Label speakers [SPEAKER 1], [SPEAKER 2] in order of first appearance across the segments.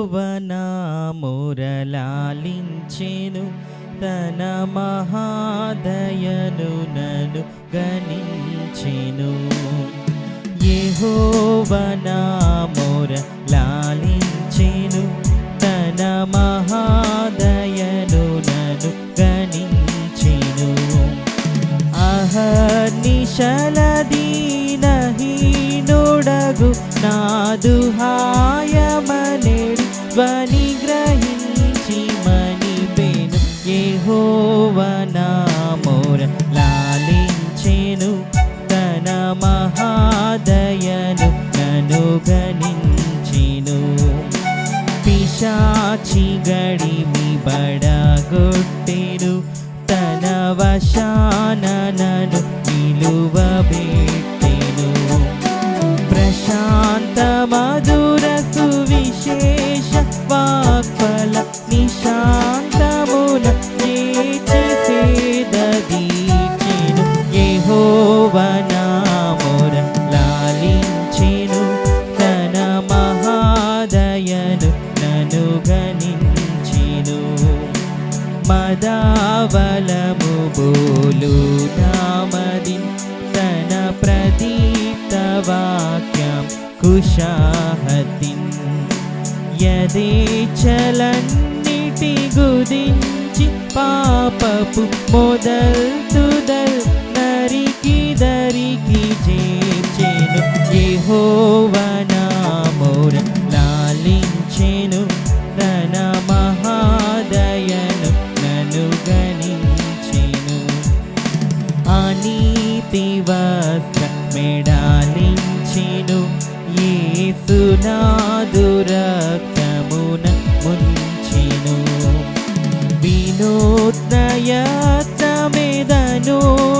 [SPEAKER 1] యెహోవనా మురలాలించెను తన మహాదయను నను గణించెను. యెహోవనా మురలాలించెను తన మహాదయను నను గణించెను. అహర్నిశలదీనహీనుడగు నాదుహాయమనే హాయమనేడు గ్రహించి మని పేను యెహోవనా మోర లాలించెను. తన మహాదయను నను గణించెను. పిశాచి గడిమి మదావలము బోలు నామదిన్ తన ప్రదీప్త వాక్యం కుషాహతిన్ యదేచలన్నిటి గురించి పాపపు మొదల్ తుదల్ నరికి దరికి చేర్చెను యెహోవనా అనీతి వస్త్ర మెడాలించెను యేసునాదు రక్తమున ముంచెను. వినూత్నయత్నమెదను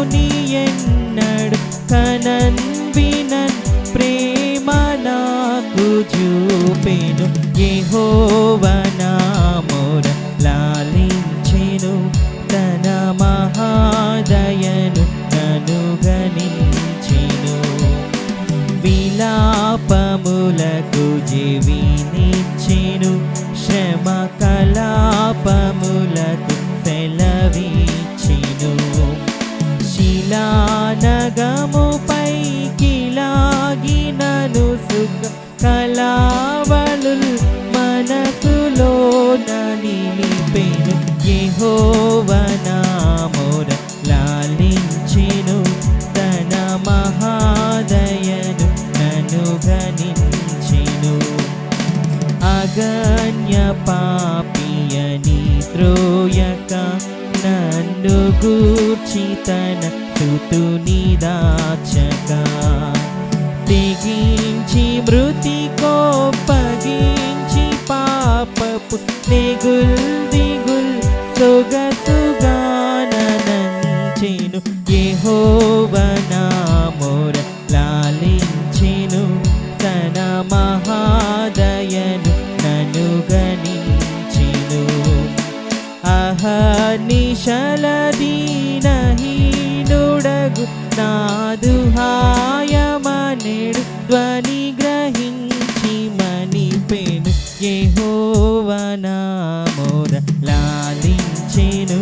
[SPEAKER 1] నీయన్నడు. కనన్ వినన్ ప్రేమ నాకు చూపెను. యెహోవనా మోర లాలించెను. తన మహాద శిలానగముపై కిలాగినను సుఖ కళావలు మనసులో నిలిపెను. యహోవనామోర లాలించెను. తన మహాదయను నను గణించెను అగణ్య పాప పాపియని త్రోయక నన్ను గూర్చి తన సుతుని దాచక. తెగించి మృతి కోపగించి పాపపు దిగుల్ దిగుల్ సొగసుగానంచెను యెహోవనా నిశలదీనహీనుడగు నాదుహాయమనేడు ధ్వని గ్రహించి మణిపెను యెహోవనా మోర లాలించెను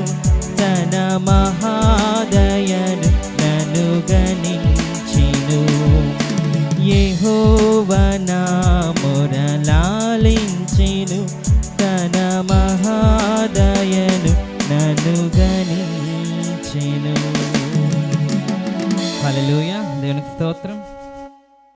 [SPEAKER 1] తన మహాదయను నను గణించిను యెహోవనా